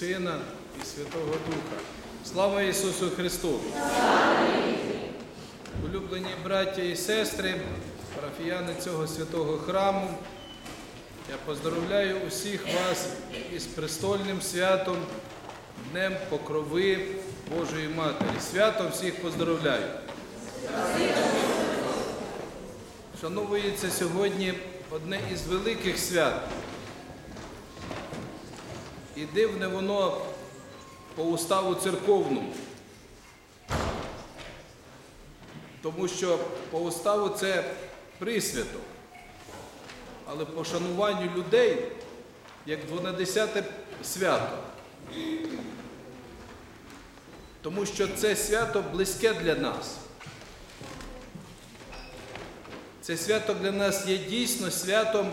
Сина і Святого Духа. Слава Ісусу Христу! Улюблені браття і сестри, парафіяни цього святого храму, я поздоровляю усіх вас із престольним святом, Днем Покрови Божої Матері. Свято всіх поздоровляю. Шановується сьогодні одне із великих свят. І дивне воно по уставу церковному. Тому що по уставу це присвяток. Але по шануванню людей як 12 свято. Тому що це свято близьке для нас. Це свято для нас є дійсно святом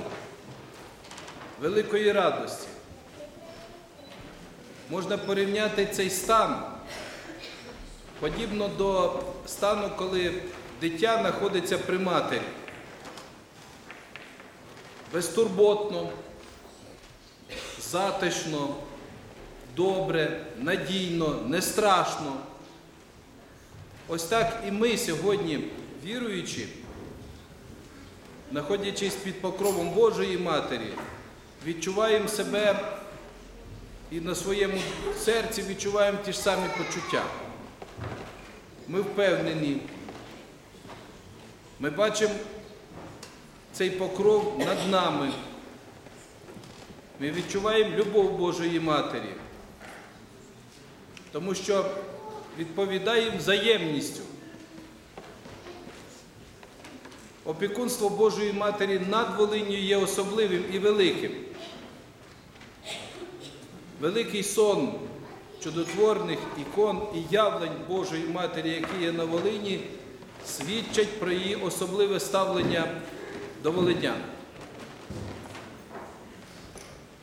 великої радості. Можна порівняти цей стан подібно до стану, коли дитя знаходиться при матері. Безтурботно, затишно, добре, надійно, не страшно. Ось так і ми сьогодні, віруючи, знаходячись під покровом Божої Матері, відчуваємо себе і на своєму серці відчуваємо ті ж самі почуття. Ми впевнені, ми бачимо цей покров над нами. Ми відчуваємо любов Божої Матері, тому що відповідаємо взаємністю. Опікунство Божої Матері над Волинню є особливим і великим. Великий сон чудотворних ікон і явлень Божої Матері, які є на Волині, свідчать про її особливе ставлення до волинян.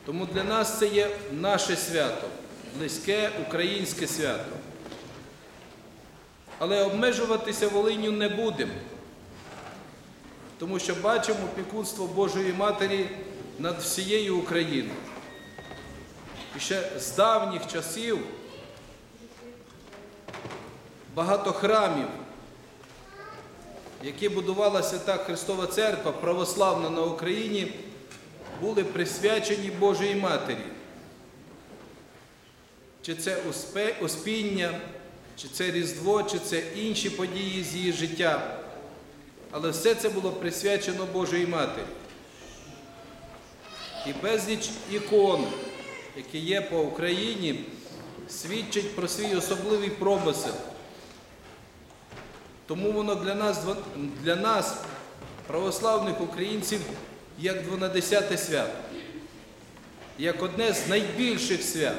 Тому для нас це є наше свято, близьке українське свято. Але обмежуватися Волиню не будемо, тому що бачимо опікунство Божої Матері над всією Україною. І ще з давніх часів багато храмів, які будувала Свята Христова Церква православна на Україні, були присвячені Божій Матері. Чи це Успіння, чи це Різдво, чи це інші події з її життя. Але все це було присвячено Божій Матері. І безліч ікон які є по Україні, свідчить про свій особливий промисел. Тому воно для нас, для нас, православних українців, як 12 свято, як одне з найбільших свят.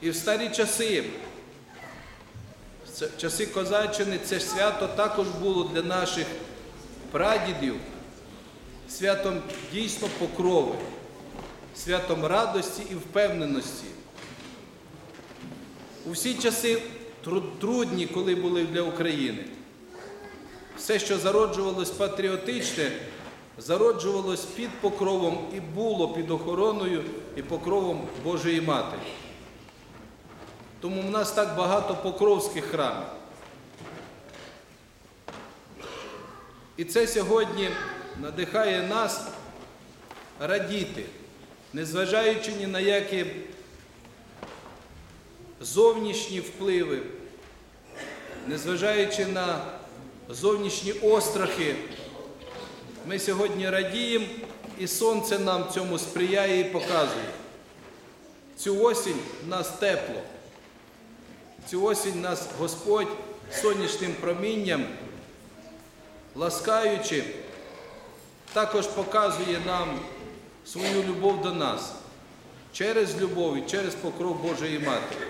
І в старі часи, часи Козаччини, це свято також було для наших прадідів святом дійсно покрови, святом радості і впевненості. У всі часи трудні, коли були для України. Все, що зароджувалось патріотичне, зароджувалось під покровом і було під охороною і покровом Божої Матері. Тому в нас так багато покровських храмів. І це сьогодні надихає нас радіти, незважаючи ні на які зовнішні впливи, незважаючи на зовнішні острахи, ми сьогодні радіємо і сонце нам цьому сприяє і показує. Цю осінь нас тепло, цю осінь нас Господь сонячним промінням, ласкаючи, також показує нам свою любов до нас через любов і через покров Божої Матері.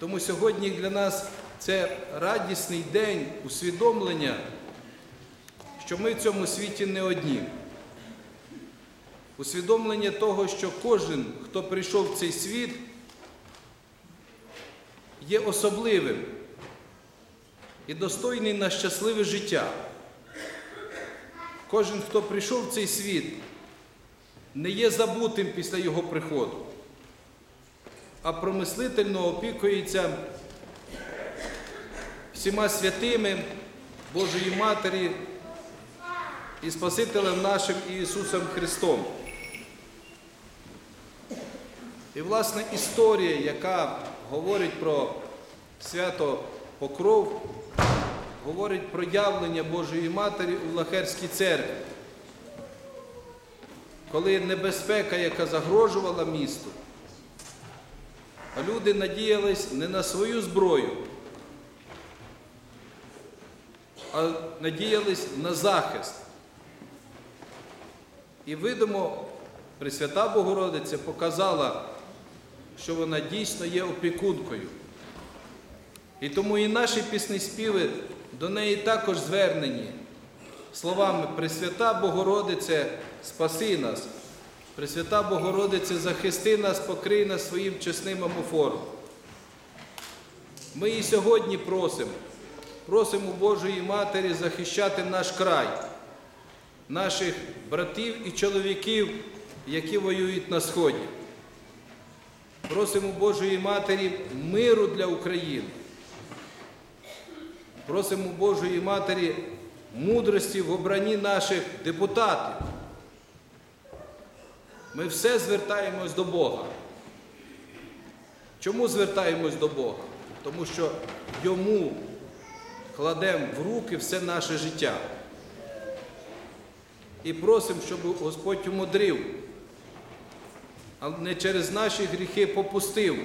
Тому сьогодні для нас це радісний день усвідомлення, що ми в цьому світі не одні. Усвідомлення того, що кожен, хто прийшов в цей світ, є особливим і достойний на щасливе життя. Кожен, хто прийшов в цей світ, не є забутим після Його приходу, а промислительно опікується всіма святими Божої Матері і Спасителем нашим Ісусом Христом. І, власне, історія, яка говорить про свято Покров, говорить про явлення Божої Матері у Лахерській церкві, коли небезпека, яка загрожувала місту, а люди надіялись не на свою зброю, а надіялись на захист. І видимо, Пресвята Богородиця показала, що вона дійсно є опікункою. І тому і наші пісні співи до неї також звернені словами Пресвята Богородице, спаси нас, Пресвята Богородице, захисти нас, покрий нас своїм чесним амофором. Ми і сьогодні просимо, просимо Божої Матері захищати наш край, наших братів і чоловіків, які воюють на Сході. Просимо Божої Матері миру для України. Просимо Божої Матері мудрості в обранні наших депутатів. Ми все звертаємось до Бога. Чому звертаємось до Бога? Тому що Йому кладемо в руки все наше життя. І просимо, щоб Господь умудрив, а не через наші гріхи попустив.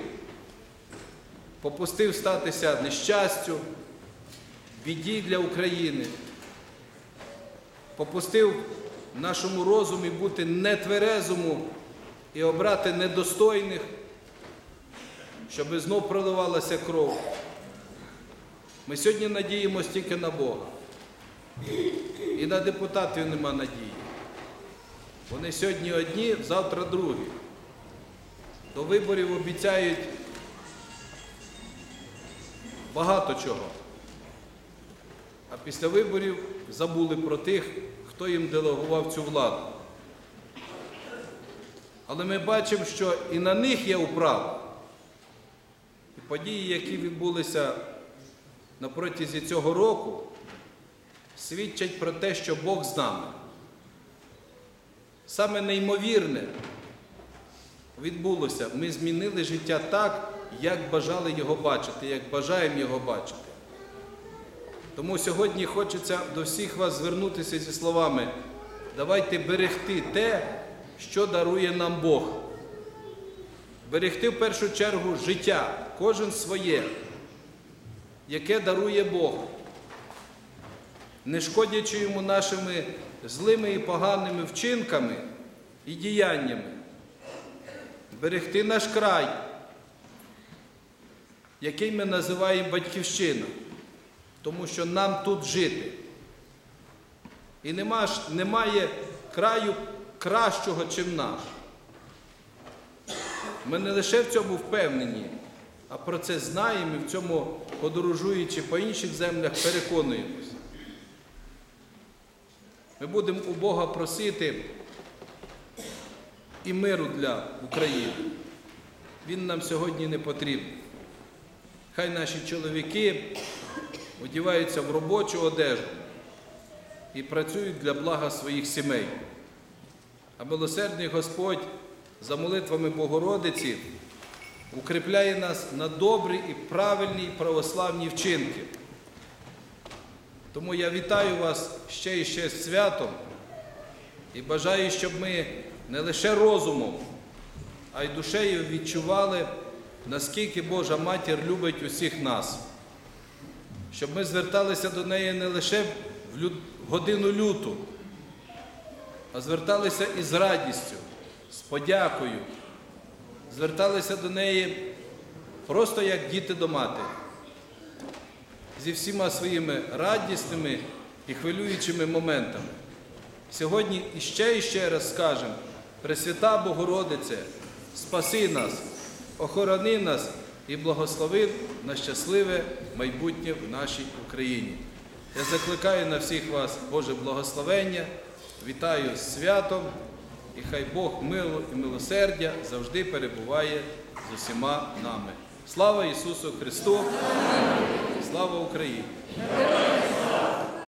Попустив статися нещастю, біді для України. Попустив нашому розумі бути нетверезому і обрати недостойних, щоб знов проливалася кров. Ми сьогодні надіємося тільки на Бога. І на депутатів нема надії. Вони сьогодні одні, завтра другі. До виборів обіцяють багато чого. А після виборів забули про тих, хто їм делегував цю владу. Але ми бачимо, що і на них є управа. І події, які відбулися на протязі цього року, свідчать про те, що Бог з нами. Саме неймовірне відбулося. Ми змінили життя так, як бажали його бачити, як бажаємо його бачити. Тому сьогодні хочеться до всіх вас звернутися зі словами: давайте берегти те, що дарує нам Бог. Берегти в першу чергу життя, кожен своє, яке дарує Бог, не шкодячи йому нашими злими і поганими вчинками і діяннями. Берегти наш край, який ми називаємо батьківщина тому що нам тут жити. І нема, немає краю кращого, чим наш. Ми не лише в цьому впевнені, а про це знаємо і в цьому, подорожуючи по інших землях, переконуємось. Ми будемо у Бога просити і миру для України. Він нам сьогодні не потрібен. Хай наші чоловіки одіваються в робочу одежу і працюють для блага своїх сімей. А милосердний Господь за молитвами Богородиці укріпляє нас на добрі і правильні православні вчинки. Тому я вітаю вас ще і ще з святом і бажаю, щоб ми не лише розумом, а й душею відчували, наскільки Божа Матір любить усіх нас щоб ми зверталися до неї не лише в годину люту, а зверталися із радістю, з подякою, зверталися до неї просто як діти до матері, зі всіма своїми радісними і хвилюючими моментами. Сьогодні іще і ще раз скажемо, Пресвята Богородице, спаси нас, охорони нас і благословив на щасливе майбутнє в нашій Україні. Я закликаю на всіх вас Боже благословення, вітаю з святом і хай Бог мило і милосердя завжди перебуває з усіма нами. Слава Ісусу Христу! Слава Україні!